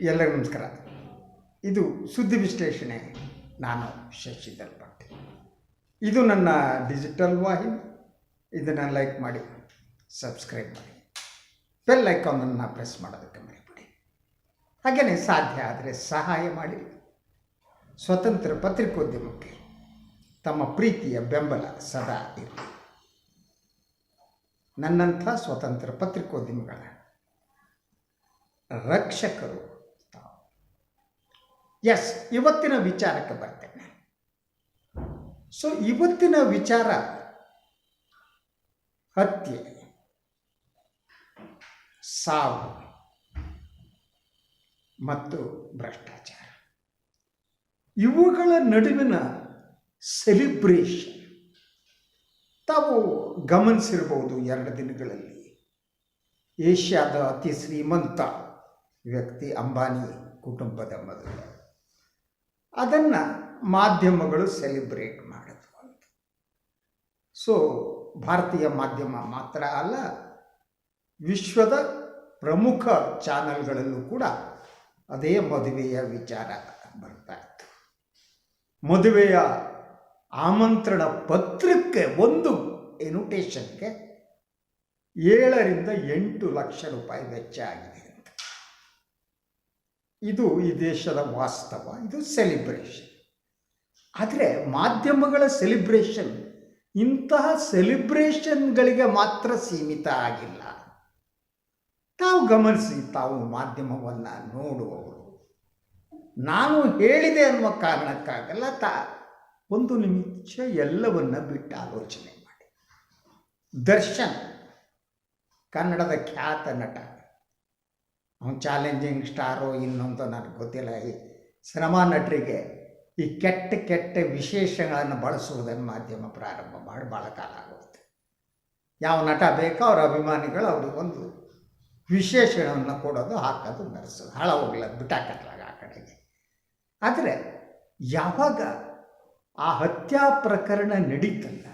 ಎಲ್ಲರಿಗೂ ನಮಸ್ಕಾರ. ಇದು ಸುದ್ದಿ ವಿಶ್ಲೇಷಣೆ. ನಾನು ಶಶಿಧರ್ ಭಟ್. ಇದು ನನ್ನ ಡಿಜಿಟಲ್ ವಾಹಿನಿ. ಇದನ್ನು ಲೈಕ್ ಮಾಡಿ ಸಬ್ಸ್ಕ್ರೈಬ್ ಮಾಡಿ. ಬೆಲ್ ಐಕಾನನ್ನು ಪ್ರೆಸ್ ಮಾಡೋದಕ್ಕೆ ಮರಿಬಿಡಿ. ಹಾಗೆಯೇ ಸಾಧ್ಯ ಆದರೆ ಸಹಾಯ ಮಾಡಿ. ಸ್ವತಂತ್ರ ಪತ್ರಿಕೋದ್ಯಮಕ್ಕೆ ತಮ್ಮ ಪ್ರೀತಿಯ ಬೆಂಬಲ ಸದಾ ಇರಲಿ. ನನ್ನಂಥ ಸ್ವತಂತ್ರ ಪತ್ರಿಕೋದ್ಯಮಗಳ ರಕ್ಷಕರು ಎಸ್ ಇವತ್ತಿನ ವಿಚಾರಕ್ಕೆ ಬರ್ತೇನೆ. ಸೊ ಇವತ್ತಿನ ವಿಚಾರ ಹತ್ಯೆ, ಸಾವು ಮತ್ತು ಭ್ರಷ್ಟಾಚಾರ. ಇವುಗಳ ನಡುವಿನ ಸೆಲಿಬ್ರೇಷನ್ ತಾವು ಗಮನಿಸಿರ್ಬೋದು ಎರಡು ದಿನಗಳಲ್ಲಿ. ಏಷ್ಯಾದ ಅತಿ ಶ್ರೀಮಂತ ವ್ಯಕ್ತಿ ಅಂಬಾನಿ ಕುಟುಂಬದ ಮದುವೆ. ಅದನ್ನು ಮಾಧ್ಯಮಗಳು ಸೆಲೆಬ್ರೇಟ್ ಮಾಡಿದ್ವು ಅಂತ. ಸೊ ಭಾರತೀಯ ಮಾಧ್ಯಮ ಮಾತ್ರ ಅಲ್ಲ, ವಿಶ್ವದ ಪ್ರಮುಖ ಚಾನಲ್ಗಳಲ್ಲೂ ಕೂಡ ಅದೇ ಮದುವೆಯ ವಿಚಾರ ಬರ್ತಾ ಇತ್ತು. ಮದುವೆಯ ಆಮಂತ್ರಣ ಪತ್ರಕ್ಕೆ ಒಂದು ಇನ್ವಿಟೇಷನ್ಗೆ ಏಳರಿಂದ ಎಂಟು ಲಕ್ಷ ರೂಪಾಯಿ ವೆಚ್ಚ ಆಗಿದೆ. ಇದು ಈ ದೇಶದ ವಾಸ್ತವ, ಇದು ಸೆಲಿಬ್ರೇಷನ್ ಆದರೆ ಮಾಧ್ಯಮಗಳ ಸೆಲಿಬ್ರೇಷನ್ ಇಂತಹ ಸೆಲಿಬ್ರೇಷನ್ಗಳಿಗೆ ಮಾತ್ರ ಸೀಮಿತ ಆಗಿಲ್ಲ. ತಾವು ಗಮನಿಸಿ, ತಾವು ಮಾಧ್ಯಮವನ್ನು ನೋಡುವವರು. ನಾನು ಹೇಳಿದೆ ಅನ್ನುವ ಕಾರಣಕ್ಕಾಗಲ್ಲ, ತಾ ಒಂದು ನಿಮಿಷ ಎಲ್ಲವನ್ನ ಬಿಟ್ಟು ಆಲೋಚನೆ ಮಾಡಿ. ದರ್ಶನ್, ಕನ್ನಡದ ಖ್ಯಾತ ನಟ. ಅವನು ಚಾಲೆಂಜಿಂಗ್ ಸ್ಟಾರು ಇನ್ನೊಂದು ನನಗೆ ಗೊತ್ತಿಲ್ಲ. ಈ ಸಿನಿಮಾ ನಟರಿಗೆ ಈ ಕೆಟ್ಟ ಕೆಟ್ಟ ವಿಶೇಷಗಳನ್ನು ಬಳಸುವುದನ್ನು ಮಾಧ್ಯಮ ಪ್ರಾರಂಭ ಮಾಡಿ ಭಾಳ ಕಾಲ ಆಗುತ್ತೆ ಯಾವ ನಟ ಬೇಕೋ ಅವ್ರ ಅಭಿಮಾನಿಗಳು ಅವ್ರಿಗೆ ಒಂದು ವಿಶೇಷಣವನ್ನು ಕೊಡೋದು, ಹಾಕೋದು, ನಡೆಸೋದು. ಹಾಳ ಹೋಗ್ಲ ಬಿಟ್ಟಾಕತ್ಲಾಗ ಆ ಕಡೆಗೆ. ಆದರೆ ಯಾವಾಗ ಆ ಹತ್ಯಾ ಪ್ರಕರಣ ನಡೀತಲ್ಲ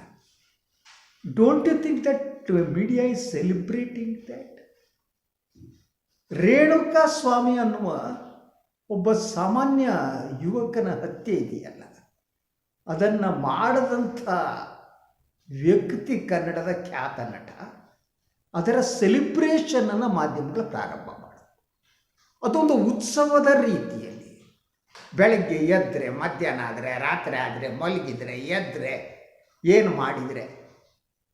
don't you think that media is celebrating that Renuka Swamy ಅನ್ನುವ ಒಬ್ಬ ಸಾಮಾನ್ಯ ಯುವಕನ ಹತ್ಯೆ ಇದೆಯಲ್ಲ. ಅದನ್ನು ಮಾಡದಂಥ ವ್ಯಕ್ತಿ ಕನ್ನಡದ ಖ್ಯಾತ ನಟ. ಅದರ ಸೆಲಿಬ್ರೇಷನನ್ನು ಮಾಧ್ಯಮಗಳು ಪ್ರಾರಂಭ ಮಾಡೋದು. ಅದೊಂದು ಉತ್ಸವದ ರೀತಿಯಲ್ಲಿ. ಬೆಳಗ್ಗೆ ಎದ್ದರೆ ಮಧ್ಯಾಹ್ನ ಆದರೆ, ರಾತ್ರಿ ಆದರೆ, ಮಲಗಿದರೆ ಎದ್ದರೆ ಏನು ಮಾಡಿದರೆ.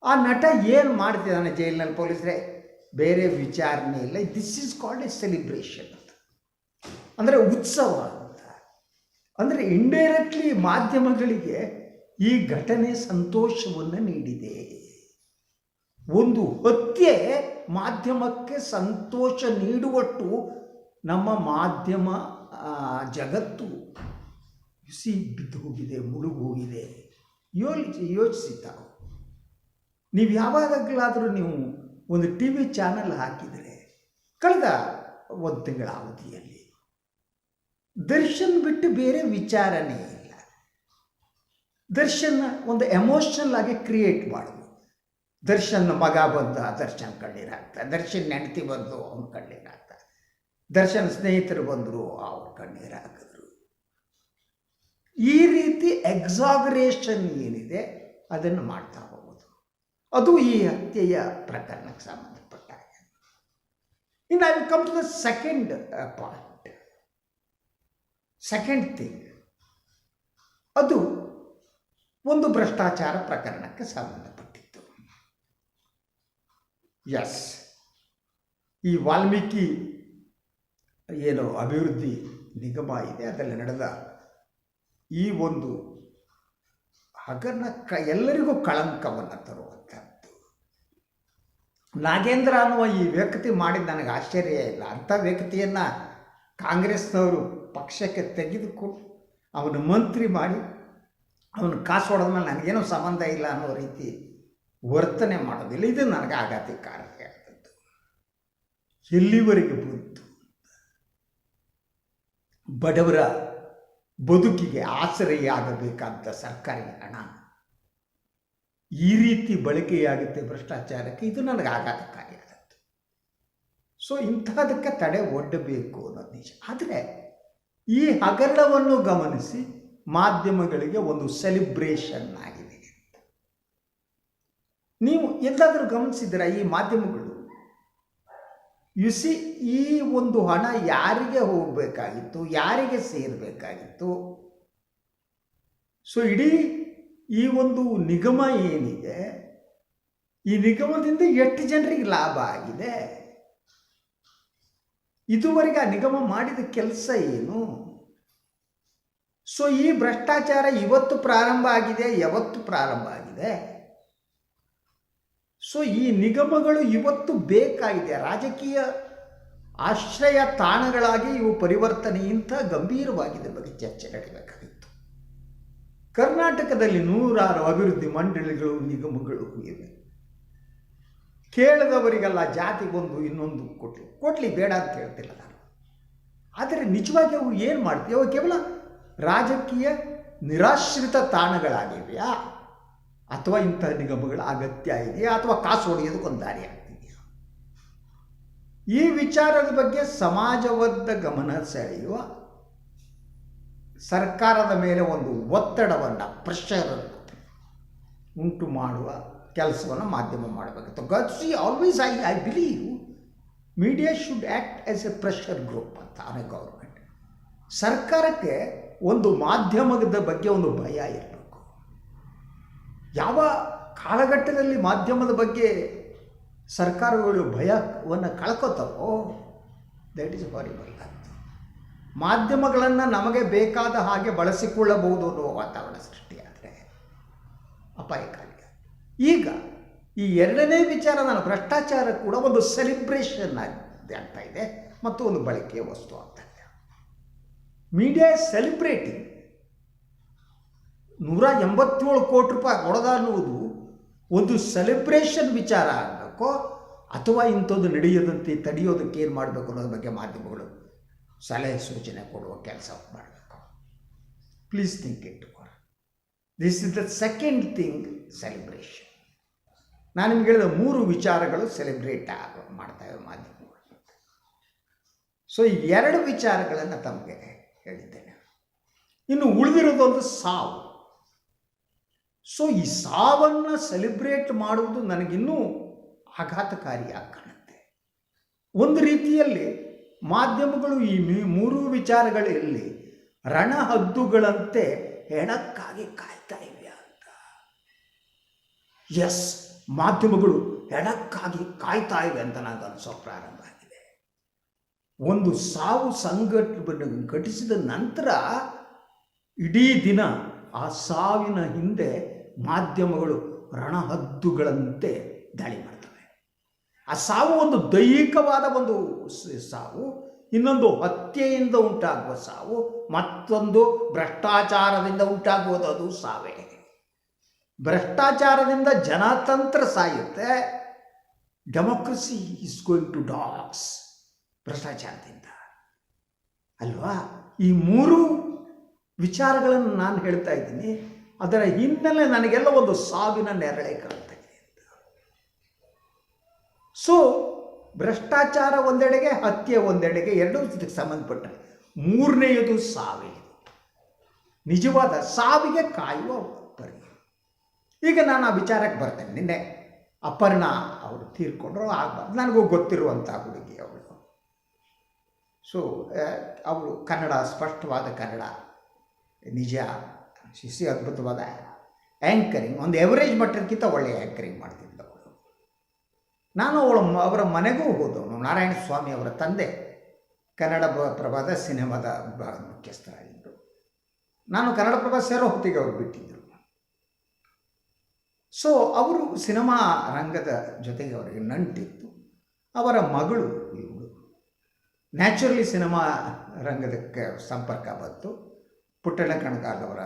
ಆ ನಟ ಏನು ಮಾಡ್ತಿದ್ದಾನೆ ಜೈಲಿನಲ್ಲಿ ಪೊಲೀಸರೇ? ಬೇರೆ ವಿಚಾರಣೆ ಇಲ್ಲ. This is called a celebration ಅಂತ ಅಂದರೆ ಉತ್ಸವ ಅಂತ. ಅಂದರೆ ಇಂಡೈರೆಕ್ಟ್ಲಿ ಮಾಧ್ಯಮಗಳಿಗೆ ಈ ಘಟನೆ ಸಂತೋಷವನ್ನು ನೀಡಿದೆ. ಒಂದು ಹತ್ಯೆ ಮಾಧ್ಯಮಕ್ಕೆ ಸಂತೋಷ ನೀಡುವಟ್ಟು ನಮ್ಮ ಮಾಧ್ಯಮ ಜಗತ್ತು ಬಿಸಿ ಬಿದ್ದು ಹೋಗಿದೆ, ಮುಳುಗು ಹೋಗಿದೆ. ಯೋಚಿಸಿ ಯೋಚಿಸಿ ತಾವು. ನೀವು ಯಾವಾಗಲಾದರೂ ನೀವು ಒಂದು ಟಿ ವಿ ಚಾನಲ್ ಹಾಕಿದರೆ ಕಳೆದ ಒಂದು ತಿಂಗಳ ಅವಧಿಯಲ್ಲಿ ದರ್ಶನ್ ಬಿಟ್ಟು ಬೇರೆ ವಿಚಾರನೇ ಇಲ್ಲ. ದರ್ಶನ್ ಒಂದು ಎಮೋಷನಲ್ ಆಗಿ ಕ್ರಿಯೇಟ್ ಮಾಡೋದು. ದರ್ಶನ್ ಮಗ ಬಂದು, ದರ್ಶನ್ ಕಣ್ಣೀರು ದರ್ಶನ್ ಹೆಂಡತಿ ಬಂದು ಅವ್ನ ಕಣ್ಣೀರು ಹಾಕ್ತಾ, ದರ್ಶನ್ ಸ್ನೇಹಿತರು ಬಂದರು ಅವ್ರ ಕಣ್ಣೀರು ಹಾಕಿದ್ರು. ಈ ರೀತಿ ಎಕ್ಸಾಗ್ರೇಷನ್ ಏನಿದೆ, ಅದನ್ನು ಮಾಡ್ತಾ ಅದು ಈ ಹತ್ಯೆಯ ಪ್ರಕರಣಕ್ಕೆ ಸಂಬಂಧಪಟ್ಟ ಹಾಗೆ. ಇನ್ನು I come to the second point second thing ಅದು ಒಂದು ಭ್ರಷ್ಟಾಚಾರ ಪ್ರಕರಣಕ್ಕೆ ಸಂಬಂಧಪಟ್ಟಿತ್ತು. ಎಸ್ ಈ ವಾಲ್ಮೀಕಿ ಏನು ಅಭಿವೃದ್ಧಿ ನಿಗಮ ಇದೆ, ಅದರಲ್ಲಿ ನಡೆದ ಈ ಒಂದು ಹಗರಣ ಕ, ಎಲ್ಲರಿಗೂ ಕಳಂಕವನ್ನು ತರುವಂಥದ್ದು ನಾಗೇಂದ್ರ ಅನ್ನುವ ಈ ವ್ಯಕ್ತಿ ಮಾಡಿದ ನನಗೆ ಆಶ್ಚರ್ಯ ಇಲ್ಲ. ಅಂಥ ವ್ಯಕ್ತಿಯನ್ನು ಕಾಂಗ್ರೆಸ್ನವರು ಪಕ್ಷಕ್ಕೆ ತೆಗೆದುಕೊಂಡು ಅವನು ಮಂತ್ರಿ ಮಾಡಿ, ಅವನು ಕಾಸು ಹೊಡೆದ ಮೇಲೆ ನನಗೇನೂ ಸಂಬಂಧ ಇಲ್ಲ ಅನ್ನೋ ರೀತಿ ವರ್ತನೆ ಮಾಡೋದಿಲ್ಲ. ಇದು ನನಗೆ ಆಘಾತಕಾರಕ ಆದದ್ದು ಎಲ್ಲಿವರೆಗೆ ಬಂತು? ಬಡವರ ಬದುಕಿಗೆ ಆಸರೆಯಾಗಬೇಕಾದ ಸರ್ಕಾರಿ ಹಣ. ಈ ರೀತಿ ಬಳಕೆಯಾಗುತ್ತೆ ಭ್ರಷ್ಟಾಚಾರಕ್ಕೆ, ಇದು ನನಗೆ ಆಘಾತಕಾರಿಯಾದದ್ದು ಸೊ ಇಂಥದಕ್ಕೆ ತಡೆ ಒಡ್ಡಬೇಕು ಅನ್ನೋದು ನಿಜ. ಆದರೆ, ಈ ಹಗರಣವನ್ನು ಗಮನಿಸಿ ಮಾಧ್ಯಮಗಳಿಗೆ ಒಂದು ಸೆಲೆಬ್ರೇಷನ್ ಆಗಿದೆ ನೀವು ಎಲ್ಲಾದರೂ ಗಮನಿಸಿದ್ರೆ ಈ ಮಾಧ್ಯಮಗಳು? ಯು ಸಿ ಈ ಒಂದು ಹಣ ಯಾರಿಗೆ ಹೋಗಬೇಕಾಗಿತ್ತು, ಯಾರಿಗೆ ಸೇರಬೇಕಾಗಿತ್ತು? ಸೊ ಇಡೀ ಈ ಒಂದು ನಿಗಮ ಏನಿದೆ, ಈ ನಿಗಮದಿಂದ ಎಷ್ಟು ಜನರಿಗೆ ಲಾಭ ಆಗಿದೆ? ಇದುವರೆಗೆ ಆ ನಿಗಮ ಮಾಡಿದ ಕೆಲಸ ಏನು? ಸೊ ಈ ಭ್ರಷ್ಟಾಚಾರ ಇವತ್ತು ಪ್ರಾರಂಭ ಆಗಿದೆ, ಯಾವತ್ತು ಪ್ರಾರಂಭ ಆಗಿದೆ? ಸೊ ಈ ನಿಗಮಗಳು ಇವತ್ತು ಬೇಕಾಗಿದೆ. ರಾಜಕೀಯ ಆಶ್ರಯ ತಾಣಗಳಾಗಿ ಇವು ಪರಿವರ್ತನೆಯಿಂದ ಗಂಭೀರವಾಗಿದೆ ಬಗ್ಗೆ ಚರ್ಚೆ ನಡೀಬೇಕಾಗಿತ್ತು ಕರ್ನಾಟಕದಲ್ಲಿ ನೂರಾರು ಅಭಿವೃದ್ಧಿ ಮಂಡಳಿಗಳು, ನಿಗಮಗಳು ಇವೆ. ಕೇಳದವರಿಗೆಲ್ಲ ಬಂದು ಇನ್ನೊಂದು ಕೊಟ್ಲಿ. ಕೊಟ್ಲಿ ಬೇಡ ಅಂತ ಹೇಳ್ತಿಲ್ಲ ನಾನು. ಆದರೆ ನಿಜವಾಗಿ ಅವು ಏನು ಮಾಡ್ತೀವಿ ಅವು ಕೇವಲ ರಾಜಕೀಯ ನಿರಾಶ್ರಿತ ತಾಣಗಳಾಗಿವೆಯಾ? ಅಥವಾ ಇಂತಹ ನಿಗಮಗಳ ಅಗತ್ಯ ಇದೆಯಾ ಅಥವಾ ಕಾಸು ಹೊಡೆಯೋದಕ್ಕೊಂದು ದಾರಿ ಆಗ್ತಿದೆಯಾ? ಈ ವಿಚಾರದ ಬಗ್ಗೆ ಸಮಾಜವದ್ದ ಗಮನ ಸೆಳೆಯುವ ಸರ್ಕಾರದ ಮೇಲೆ ಒಂದು ಒತ್ತಡವನ್ನು ಪ್ರೆಷರನ್ನು ಉಂಟು ಮಾಡುವ ಕೆಲಸವನ್ನು ಮಾಧ್ಯಮ ಮಾಡಬೇಕಿತ್ತು. But see always I I believe media should act as a pressure group ಅಂತ ಎ ಗೌರ್ಮೆಂಟ್ ಸರ್ಕಾರಕ್ಕೆ ಒಂದು ಮಾಧ್ಯಮದ ಬಗ್ಗೆ ಒಂದು ಭಯ ಇರಬೇಕು. ಯಾವ ಕಾಲಘಟ್ಟದಲ್ಲಿ ಮಾಧ್ಯಮದ ಬಗ್ಗೆ ಸರ್ಕಾರಗಳು ಭಯವನ್ನು ಕಳ್ಕೊತಾವೋ ದಟ್ ಈಸ್ ಹಾರಿಬಲ್ ಅಂತ ಮಾಧ್ಯಮಗಳನ್ನು ನಮಗೆ ಬೇಕಾದ ಹಾಗೆ ಬಳಸಿಕೊಳ್ಳಬಹುದು ಅನ್ನುವ ವಾತಾವರಣ ಸೃಷ್ಟಿಯಾದರೆ ಅಪಾಯಕಾರಿ ಈಗ ಈ ಎರಡನೇ ವಿಚಾರ ನಾನು ಭ್ರಷ್ಟಾಚಾರ ಕೂಡ ಒಂದು ಸೆಲೆಬ್ರೇಷನ್ ಆಗಿದೆ ಆಗ್ತಾ ಇದೆ, ಮತ್ತು ಒಂದು ಬಳಕೆಯ ವಸ್ತು ಆಗ್ತಾ ಇದೆ. ಮೀಡಿಯಾ ಸೆಲಿಬ್ರೇಟಿಂಗ್ ನೂರ ಎಂಬತ್ತೇಳು ಕೋಟಿ ರೂಪಾಯಿ ಕೊಡೋದ ಅನ್ನುವುದು ಒಂದು ಸೆಲೆಬ್ರೇಷನ್ ವಿಚಾರ ಆಗಬೇಕೋ? ಅಥವಾ ಇಂಥದ್ದು ನಡೆಯದಂತೆ ತಡೆಯೋದಕ್ಕೆ ಏನು ಮಾಡಬೇಕು ಅನ್ನೋದ್ರ ಬಗ್ಗೆ ಮಾಧ್ಯಮಗಳು ಸಲಹೆ ಸೂಚನೆ ಕೊಡುವ ಕೆಲಸ ಮಾಡಬೇಕು. Please think it this is the second thing celebration ನಾನು ನಿಮ್ಗೆ ಹೇಳಿದ ಮೂರು ವಿಚಾರಗಳು ಸೆಲೆಬ್ರೇಟ್ ಆಗ ಮಾಡ್ತವೆ ಮಾಧ್ಯಮಗಳು. ಸೊ ಈ ಎರಡು ವಿಚಾರಗಳನ್ನು ತಮಗೆ ಹೇಳಿದ್ದೇನೆ. ಇನ್ನು ಉಳಿದಿರೋದೊಂದು ಸಾವು. ಸೊ ಈ ಸಾವನ್ನು ಸೆಲೆಬ್ರೇಟ್ ಮಾಡುವುದು ನನಗಿನ್ನೂ ಆಘಾತಕಾರಿಯಾಗಿ ಕಾಣುತ್ತೆ ಒಂದು ರೀತಿಯಲ್ಲಿ ಮಾಧ್ಯಮಗಳು ಈ ಮೂರು ವಿಚಾರಗಳಲ್ಲಿ ರಣಹದ್ದುಗಳಂತೆ ಹೆಣಕ್ಕಾಗಿ ಕಾಯ್ತಾ ಇವೆ ಅಂತ. ಎಸ್ ಮಾಧ್ಯಮಗಳು ಹೆಣಕ್ಕಾಗಿ ಕಾಯ್ತಾ ಇವೆ ಅಂತ ನನಗೆ ಅನಿಸೋ ಪ್ರಾರಂಭ ಆಗಿದೆ. ಒಂದು ಸಾವು ಸಂಘಟ ಘಟಿಸಿದ ನಂತರ ಇಡೀ ದಿನ ಆ ಸಾವಿನ ಹಿಂದೆ ಮಾಧ್ಯಮಗಳು ರಣಹದ್ದುಗಳಂತೆ ದಾಳಿ ಮಾಡ್ತವೆ. ಆ ಸಾವು ಒಂದು ದೈಹಿಕವಾದ ಒಂದು ಸಾವು, ಇನ್ನೊಂದು ಹತ್ಯೆಯಿಂದ ಉಂಟಾಗುವ ಸಾವು, ಮತ್ತೊಂದು ಭ್ರಷ್ಟಾಚಾರದಿಂದ ಉಂಟಾಗುವುದು, ಅದು ಸಾವೇ. ಭ್ರಷ್ಟಾಚಾರದಿಂದ ಜನತಂತ್ರ ಸಾಯುತ್ತೆ. Democracy is going to dogs ಭ್ರಷ್ಟಾಚಾರದಿಂದ. ಅಲ್ವಾ? ಈ ಮೂರು ವಿಚಾರಗಳನ್ನು ನಾನು ಹೇಳ್ತಾ ಇದ್ದೀನಿ. ಅದರ ಹಿನ್ನೆಲೆ ನನಗೆಲ್ಲ ಒಂದು ಸಾವಿನ ನೆರಳೆ ಕಾಣ್ತಾ ಇದೆ ಸೊ ಭ್ರಷ್ಟಾಚಾರ ಒಂದೆಡೆಗೆ, ಹತ್ಯೆ ಒಂದೆಡೆಗೆ ಎರಡೂ ಇದಕ್ಕೆ ಸಂಬಂಧಪಟ್ಟ ಮೂರನೆಯದು ಸಾವಿಗೆ. ನಿಜವಾದ ಸಾವಿಗೆ ಕಾಯುವ ಪರಿ ಈಗ ನಾನು ಆ ವಿಚಾರಕ್ಕೆ ಬರ್ತೇನೆ. ನಿನ್ನೆ ಅಪರ್ಣ ಅವರು ತೀರ್ಕೊಂಡ್ರು, ಆಗಬಾರ್ದು. ನನಗೂ ಗೊತ್ತಿರುವಂಥ ಹುಡುಗಿ ಅವಳು. ಸೊ ಅವಳು ಕನ್ನಡ, ಸ್ಪಷ್ಟವಾದ ಕನ್ನಡ, ನಿಜ. ಶಿಶಿ ಅದ್ಭುತವಾದ ಆ್ಯಂಕರಿಂಗ್ ಒಂದು ಎವರೇಜ್ ಮಟ್ಟಕ್ಕಿಂತ ಒಳ್ಳೆಯ ಆ್ಯಂಕರಿಂಗ್ ಮಾಡ್ತಿದ್ದವಳು ನಾನು ಅವಳ ಅವರ ಮನೆಗೂ ಹೋದವನು, ನಾರಾಯಣ ಸ್ವಾಮಿ ಅವರ ತಂದೆ, ಕನ್ನಡ ಪ್ರಭಾದ ಸಿನಿಮಾದ ಮುಖ್ಯಸ್ಥರಾಗಿದ್ದರು. ನಾನು ಕನ್ನಡ ಪ್ರಭಾ ಸೇರೋ ಹೊತ್ತಿಗೆ ಅವರು ಬಿಟ್ಟಿದ್ದರು. ಸೊ ಅವರು ಸಿನಿಮಾ ರಂಗದ ಜೊತೆಗೆ ಅವರಿಗೆ ನಂಟಿತ್ತು. ಅವರ ಮಗಳು ಇವಳು. ನ್ಯಾಚುರಲಿ ಸಿನಿಮಾ ರಂಗದಕ್ಕೆ ಸಂಪರ್ಕ ಬಂತು. ಪುಟ್ಟಣ್ಣ ಕಣಗಾಲವರ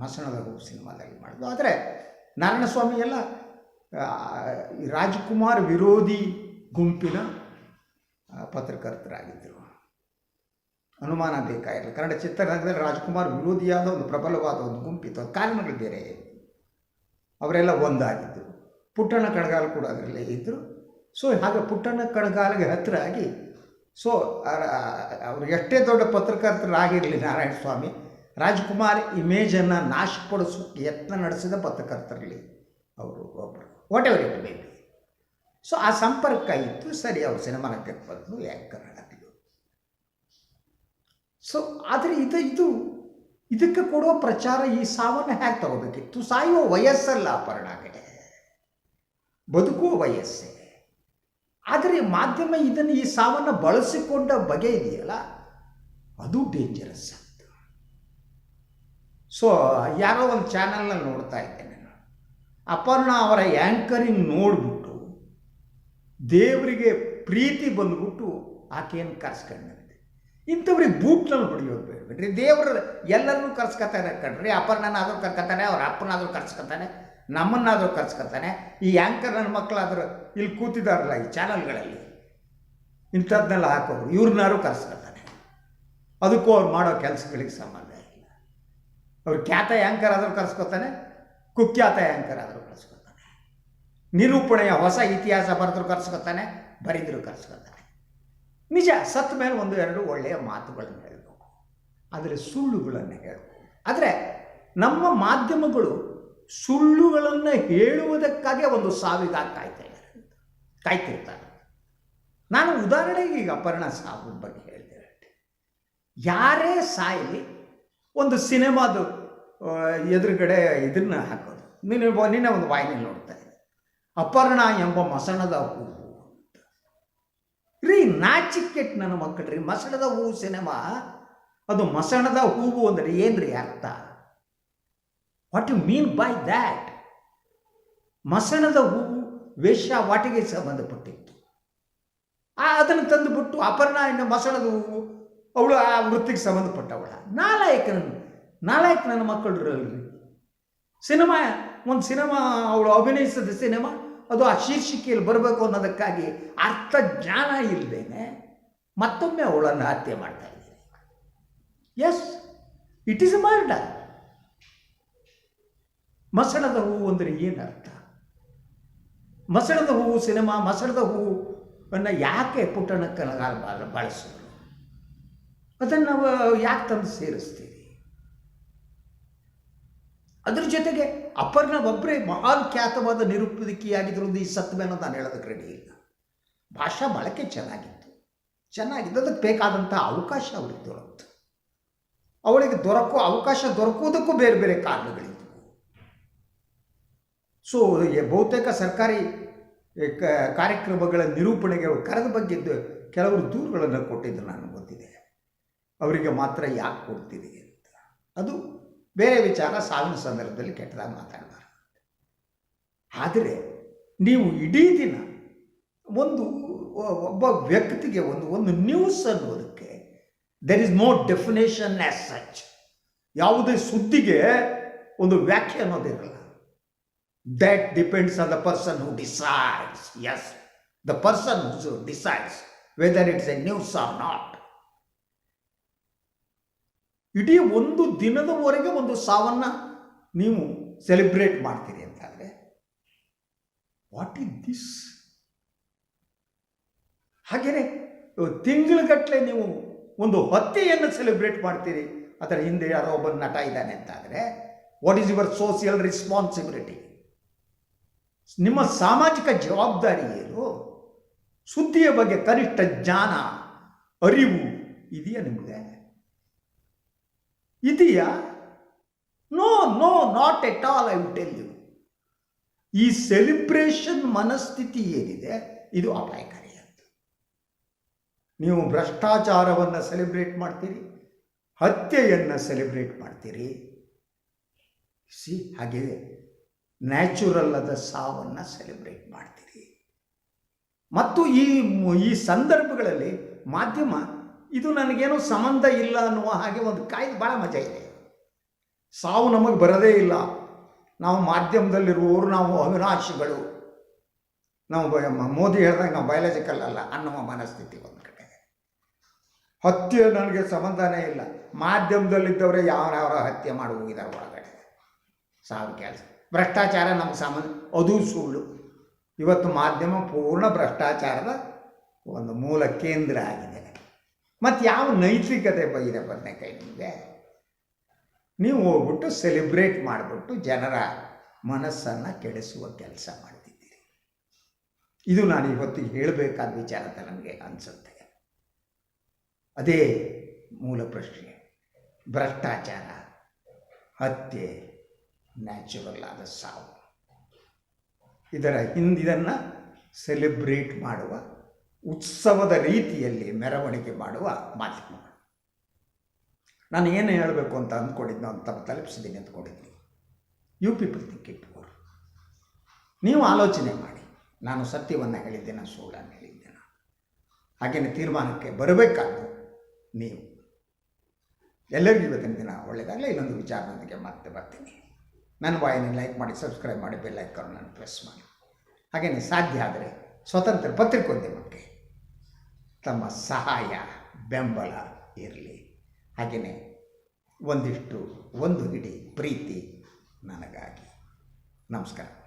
ಮಸಣದ ಹೂ ಸಿನಿಮಾದಲ್ಲಿ ಮಾಡಿದ್ದು. ಆದರೆ ನಾರಾಯಣಸ್ವಾಮಿ ಎಲ್ಲ ರಾಜ್ಕುಮಾರ್ ವಿರೋಧಿ ಗುಂಪಿನ ಪತ್ರಕರ್ತರಾಗಿದ್ದರು. ಅನುಮಾನ ಬೇಕಾಗಿರಲಿಲ್ಲ ಕನ್ನಡ ಚಿತ್ರರಂಗದಲ್ಲಿ ರಾಜ್ಕುಮಾರ್ ವಿರೋಧಿಯಾದ ಒಂದು ಪ್ರಬಲವಾದ ಒಂದು ಗುಂಪಿತ್ತು ಅದು ಕಾರಣಗಳು ಬೇರೆ. ಅವರೆಲ್ಲ ಒಂದಾಗಿದ್ದರು ಪುಟ್ಟಣ್ಣ ಕಣಗಾಲ ಕೂಡ ಅದರಲ್ಲೇ ಇದ್ದರು ಸೊ, ಹಾಗೆ ಪುಟ್ಟಣ್ಣ ಕಣಗಾಲಿಗೆ ಹತ್ತಿರ ಆಗಿ ಸೊ ಅವರು ಎಷ್ಟೇ ದೊಡ್ಡ ಪತ್ರಕರ್ತರಾಗಿರಲಿ ನಾರಾಯಣ ಸ್ವಾಮಿ ರಾಜ್ಕುಮಾರ್ ಇಮೇಜನ್ನು ನಾಶಪಡಿಸೋಕ್ಕೆ ಯತ್ನ ನಡೆಸಿದ ಪತ್ರಕರ್ತರಲ್ಲಿ ಅವರು ಒಬ್ಬರು whatever it baby so ಆ ಸಂಪರ್ಕ ಇತ್ತು. ಸರಿ, ಅವರು ಸಿನಿಮಾ ರಂಗಕ್ಕೆ ಬಂದು ಕನ್ನಡ ಆಗಿದ್ದು ಸೊ ಆದರೆ ಇದು ಇದು, ಇದಕ್ಕೆ ಕೊಡುವ ಪ್ರಚಾರ ಈ ಸಾವನ್ನು ಹೇಗೆ ತಗೋಬೇಕಿತ್ತು? ಸಾಯುವ ವಯಸ್ಸಲ್ಲ ಅಪರ್ಣಾಗೆ ಬದುಕುವ ವಯಸ್ಸೇ. ಆದರೆ ಮಾಧ್ಯಮ ಇದನ್ನು ಈ ಸಾವನ್ನು ಬಳಸಿಕೊಂಡ ಬಗೆ ಇದೆಯಲ್ಲ? ಅದು ಡೇಂಜರಸ್ ಸೊ ಯಾರೋ ಒಂದು ಚಾನಲ್ನಲ್ಲಿ ನೋಡ್ತಾ ಇದ್ದೇನೆ ಅಪರ್ಣ ಅವರ ಆ್ಯಂಕರಿಂಗ್ ನೋಡಿಬಿಟ್ಟು, ದೇವರಿಗೆ ಪ್ರೀತಿ ಬಂದ್ಬಿಟ್ಟು ಆಕೆಯನ್ನು ಕರ್ಸ್ಕೊಂಡಂತೆ ಇಂಥವ್ರಿಗೆ ಬೂಟ್ನಲ್ಲಿ ಹೊಡೆಯೋದು ಬೇಡಬೇಡ್ರಿ ದೇವರು ಎಲ್ಲರನ್ನೂ ಕರ್ಸ್ಕೊತಾರೆ ಕಣ್ರಿ. ಅಪರ್ಣನಾದರೂ ಕರ್ಕೊತಾನೆ ಅವ್ರ ಅಪ್ಪನಾದರೂ ಕರ್ಸ್ಕೊತಾನೆ, ನಮ್ಮನ್ನಾದರೂ ಕರ್ಸ್ಕೊತಾನೆ. ಈ ಆ್ಯಂಕರ್ ನನ್ನ ಮಕ್ಕಳಾದರೂ ಇಲ್ಲಿ ಕೂತಿದಾರಲ್ಲ ಈ ಚಾನಲ್ಗಳಲ್ಲಿ ಇಂಥದ್ದನ್ನೆಲ್ಲ ಹಾಕೋರು. ಇವ್ರನ್ನಾರು ಕರ್ಸ್ಕೊತಾನೆ. ಅದಕ್ಕೂ ಅವ್ರು ಮಾಡೋ ಕೆಲಸಗಳಿಗೆ ಸಂಬಂಧ ಅವ್ರು ಖ್ಯಾತ ಆ್ಯಂಕರ್ ಆದರೂ ಕರೆಸ್ಕೊತಾನೆ, ಕುಖ್ಯಾತ ಆ್ಯಂಕರ್ ಆದರೂ ಕರೆಸ್ಕೊತಾನೆ. ನಿರೂಪಣೆಯ ಹೊಸ ಇತಿಹಾಸ ಬರೆದ್ರು ಕರೆಸ್ಕೊತಾನೆ ಬರೆದ್ರು ಕರೆಸ್ಕೊತಾನೆ. ನಿಜ, ಸತ್ ಮೇಲೆ ಒಂದು ಎರಡು ಒಳ್ಳೆಯ ಮಾತುಗಳನ್ನು ಹೇಳಬೇಕು. ಆದರೆ ಸುಳ್ಳುಗಳನ್ನು ಹೇಳಬೇಕು. ಆದರೆ ನಮ್ಮ ಮಾಧ್ಯಮಗಳು ಸುಳ್ಳುಗಳನ್ನು ಹೇಳುವುದಕ್ಕಾಗಿ ಒಂದು ಸಾವಿಗೆ ಕಾಯ್ತಾ ಕಾಯ್ತಿರ್ತಾರೆ. ನಾನು ಉದಾಹರಣೆಗೆ ಈಗ ಅಪರ್ಣ ಸಾವು ಬಗ್ಗೆ ಹೇಳ್ತೇನೆ ಯಾರೇ ಸಾಯಲಿ ಒಂದು ಸಿನಿಮಾದು ಎದುರುಗಡೆ ಇದನ್ನ ಹಾಕೋದು. ನೀನು ನಿನ್ನೆ ಒಂದು ವಾಹಿನಿ ನೋಡ್ತಾ ಇದ್ದೆ. ಅಪರ್ಣ ಎಂಬ ಮಸಣದ ಹೂವು ರೀ, ನಾಚಿಕೆಟ್ ನನ್ನ ಮಕ್ಕಳ್ರಿ ಮಸಣದ ಹೂವು ಸಿನಿಮಾ, ಅದು ಮಸಣದ ಹೂವು ಅಂದರೆ ಏನ್ರಿ ಅರ್ಥ? What you mean by that ಮಸಣದ ಹೂವು ವೇಶ್ಯಾವಾಟಿಗೆ ಸಂಬಂಧಪಟ್ಟಿತ್ತು. ಆ, ಅದನ್ನು ತಂದುಬಿಟ್ಟು ಅಪರ್ಣ ಇನ್ನು ಮಸಣದ ಹೂವು ಅವಳು ಆ ವೃತ್ತಿಗೆ ಸಂಬಂಧಪಟ್ಟವಳ. ನಾಲಾಯಕನ ನಾಲಾಯಕ ನನ್ನ ಮಕ್ಕಳು ಸಿನಿಮಾ, ಒಂದು ಸಿನಿಮಾ ಅವಳು ಅಭಿನಯಿಸಿದ ಸಿನಿಮಾ, ಅದು ಆ ಶೀರ್ಷಿಕೆಯಲ್ಲಿ ಬರಬೇಕು ಅನ್ನೋದಕ್ಕಾಗಿ ಅರ್ಥ ಜ್ಞಾನ ಇಲ್ಲದೇನೆ ಮತ್ತೊಮ್ಮೆ ಅವಳನ್ನು ಹತ್ಯೆ ಮಾಡ್ತಾ ಇದ್ದೀನಿ ಎಸ್ ಇಟ್ ಈಸ್ ಮರ್ಡರ್ ಮಸಣದ ಹೂವು ಅಂದರೆ ಏನರ್ಥ? ಮಸಣದ ಹೂವು ಸಿನಿಮಾ ಮಸಣದ ಹೂವು ಅನ್ನು ಯಾಕೆ ಪುಟ್ಟಣ ಕನಗಾಲ ಬಾಳ ಬಳಸಿದ್ರು? ಅದನ್ನು ನಾವು ಯಾಕೆ ತಂದು ಸೇರಿಸ್ತೀವಿ ಅದ್ರ ಜೊತೆಗೆ ಅಪರ್ಣ ಒಬ್ಬರೇ ಮಹಾನ್ ಖ್ಯಾತವಾದ ನಿರೂಪಕಿಯಾಗಿದ್ರು ಈ ಸತ್ತ ಮೇಲೆ ನಾನು ಹೇಳೋದಕ್ಕೆ ರೆಡಿ ಇಲ್ಲ. ಭಾಷಾ ಬಳಕೆ ಚೆನ್ನಾಗಿತ್ತು. ಚೆನ್ನಾಗಿದ್ದು ಅದಕ್ಕೆ ಬೇಕಾದಂಥ ಅವಕಾಶ ಅವರಿಗೆ ದೊರಕ್ತು. ಅವಳಿಗೆ ದೊರಕೋ ಅವಕಾಶ ದೊರಕೋದಕ್ಕೂ ಬೇರೆ ಬೇರೆ ಕಾರಣಗಳಿದ್ವು. ಸೊ ಬಹುತೇಕ ಸರ್ಕಾರಿ ಕಾರ್ಯಕ್ರಮಗಳ ನಿರೂಪಣೆಗೆ ಕರೆದ ಬಗ್ಗೆ ಕೆಲವರು ದೂರುಗಳನ್ನು ಕೊಟ್ಟಿದ್ದು ನಾನು ಗೊತ್ತಿದೆ ಅವರಿಗೆ ಮಾತ್ರ ಯಾಕೆ ಕೊಡ್ತೀರಿ ಅಂತ. ಅದು ಬೇರೆ ವಿಚಾರ ಸಾವಿನ ಸಂದರ್ಭದಲ್ಲಿ ಕೆಟ್ಟದಾಗ ಮಾತಾಡಬಾರ್ದು. ಆದರೆ ನೀವು ಇಡೀ ದಿನ ಒಂದು ಒಬ್ಬ ವ್ಯಕ್ತಿಗೆ ಒಂದು ಒಂದು ನ್ಯೂಸ್ ಅನ್ನೋದಕ್ಕೆ there is no definition as such ಯಾವುದೇ ಸುದ್ದಿಗೆ ಒಂದು ವ್ಯಾಖ್ಯೆ ಅನ್ನೋದಿರಲ್ಲ that depends on the person who decides Yes, the person who decides whether it's a news or not. ಇಡೀ ಒಂದು ದಿನದವರೆಗೆ ಒಂದು ಸಾವನ್ನ ನೀವು ಸೆಲೆಬ್ರೇಟ್ ಮಾಡ್ತೀರಿ ಅಂತಂದರೆ ವಾಟ್ ಇಸ್ ದಿಸ್ ಹಾಗೆಯೇ ತಿಂಗಳುಗಟ್ಟಲೆ ನೀವು ಒಂದು ಹತ್ಯೆಯನ್ನು ಸೆಲೆಬ್ರೇಟ್ ಮಾಡ್ತೀರಿ ಅದರ ಹಿಂದೆ ಯಾರೋ ಒಬ್ಬ ನಟ ಇದ್ದಾನೆ ಅಂತಾದರೆ what is your social responsibility ನಿಮ್ಮ ಸಾಮಾಜಿಕ ಜವಾಬ್ದಾರಿ ಏನು? ಸುದ್ದಿಯ ಬಗ್ಗೆ ಕನಿಷ್ಠ ಜ್ಞಾನ, ಅರಿವು ಇದೆಯಾ ನಿಮಗೆ? ಇದೆಯಾ? No no not at all I tell you ಈ ಸೆಲಿಬ್ರೇಷನ್ ಮನಸ್ಥಿತಿ ಏನಿದೆ? ಇದು ಅಪಾಯಕಾರಿ ಅಂತ. ನೀವು ಭ್ರಷ್ಟಾಚಾರವನ್ನು ಸೆಲೆಬ್ರೇಟ್ ಮಾಡ್ತೀರಿ, ಹತ್ಯೆಯನ್ನು ಸೆಲೆಬ್ರೇಟ್ ಮಾಡ್ತೀರಿ. ಸಿ, ಹಾಗೆ ನ್ಯಾಚುರಲ್ ಆದ ಸಾವನ್ನು ಸೆಲೆಬ್ರೇಟ್ ಮಾಡ್ತೀರಿ. ಮತ್ತು ಈ ಈ ಸಂದರ್ಭಗಳಲ್ಲಿ ಮಾಧ್ಯಮ ಇದು ನನಗೇನು ಸಂಬಂಧ ಇಲ್ಲ ಅನ್ನುವ ಹಾಗೆ ಒಂದು ಕಾಯ್ದು ಭಾಳ ಮಜಾ ಇದೆ. ಸಾವು ನಮಗೆ ಬರೋದೇ ಇಲ್ಲ. ನಾವು ಮಾಧ್ಯಮದಲ್ಲಿರುವವರು, ನಾವು ಅವಿನಾಶಿಗಳು. ನಾವು ಮೋದಿ ಹೇಳ್ದಂಗೆ ನಾವು ಬಯಾಲಜಿಕಲ್ ಅಲ್ಲ ಅನ್ನುವ ಮನಸ್ಥಿತಿ ಒಂದು ಕಡೆ. ಹತ್ಯೆ ನನಗೆ ಸಂಬಂಧನೇ ಇಲ್ಲ. ಮಾಧ್ಯಮದಲ್ಲಿದ್ದವರೇ ಯಾವ ಹತ್ಯೆ ಮಾಡಿ ಹೋಗಿದ್ದಾರೆ ಒಳಗಡೆ. ಸಾವು ಕೆಲಸ ಭ್ರಷ್ಟಾಚಾರ ನಮ್ಗೆ ಸಂಬಂಧ, ಅದು ಸುಳ್ಳು. ಇವತ್ತು ಮಾಧ್ಯಮ ಪೂರ್ಣ ಭ್ರಷ್ಟಾಚಾರದ ಒಂದು ಮೂಲ ಕೇಂದ್ರ ಆಗಿದೆ. ಮತ್ತು ಯಾವ ನೈತಿಕತೆ ಬೈದೆ ಬದನೆಕಾಯಿ ನಿಮಗೆ? ನೀವು ಹೋಗ್ಬಿಟ್ಟು ಸೆಲೆಬ್ರೇಟ್ ಮಾಡಿಬಿಟ್ಟು ಜನರ ಮನಸ್ಸನ್ನು ಕೆಡಿಸುವ ಕೆಲಸ ಮಾಡ್ತಿದ್ದೀರಿ. ಇದು ನಾನು ಇವತ್ತಿಗೆ ಹೇಳಬೇಕಾದ ವಿಚಾರ ಅಂತ ನನಗೆ ಅನಿಸುತ್ತೆ. ಅದೇ ಮೂಲ ಪ್ರಶ್ನೆ. ಭ್ರಷ್ಟಾಚಾರ, ಹತ್ಯೆ ನ್ಯಾಚುರಲ್ ಆದ ಸಾವು. ಇದರ ಹಿಂದಿದನ್ನು ಸೆಲೆಬ್ರೇಟ್ ಮಾಡುವ ಉತ್ಸವದ ರೀತಿಯಲ್ಲಿ ಮೆರವಣಿಗೆ ಮಾಡುವ ಮಾಧ್ಯಮಗಳು ನಾನು ಏನು ಹೇಳಬೇಕು ಅಂತ ಅಂದ್ಕೊಂಡಿದ್ನೋ ಅಂತ ತಲುಪಿಸಿದ್ದೀನಿ ಅಂದ್ಕೊಂಡಿದ್ದೀನಿ you people think it or ನೀವು ಆಲೋಚನೆ ಮಾಡಿ. ನಾನು ಸತ್ಯವನ್ನು ಹೇಳಿದ್ದೇನೆ ಸುಳ್ಳನ್ನು ಹೇಳಿದ್ದೇನೆ. ಹಾಗೆಯೇ ತೀರ್ಮಾನಕ್ಕೆ ಬರಬೇಕಾದ್ದು ನೀವು. ಎಲ್ಲರಿಗೂ ಇವತ್ತಿನ ದಿನ ಒಳ್ಳೆಯದಾಗಲೇ. ಇನ್ನೊಂದು ವಿಚಾರದೊಂದಿಗೆ ಮತ್ತೆ ಬರ್ತೀನಿ. ನನ್ನ ವಾಯಿನ ಲೈಕ್ ಮಾಡಿ, ಸಬ್ಸ್ಕ್ರೈಬ್ ಮಾಡಿ, ಬೆಲ್ ನಾನು ಪ್ರೆಸ್ ಮಾಡಿ. ಹಾಗೆಯೇ ಸಾಧ್ಯ ಆದರೆ ಸ್ವತಂತ್ರ ಪತ್ರಿಕೋದ್ಯಮಕ್ಕೆ ತಮ್ಮ ಸಹಾಯ ಬೆಂಬಲ ಇರಲಿ. ಹಾಗೆಯೇ ಒಂದಿಷ್ಟು ಒಂದು ಹಿಡಿ ಪ್ರೀತಿ ನನಗಾಗಿ. ನಮಸ್ಕಾರ.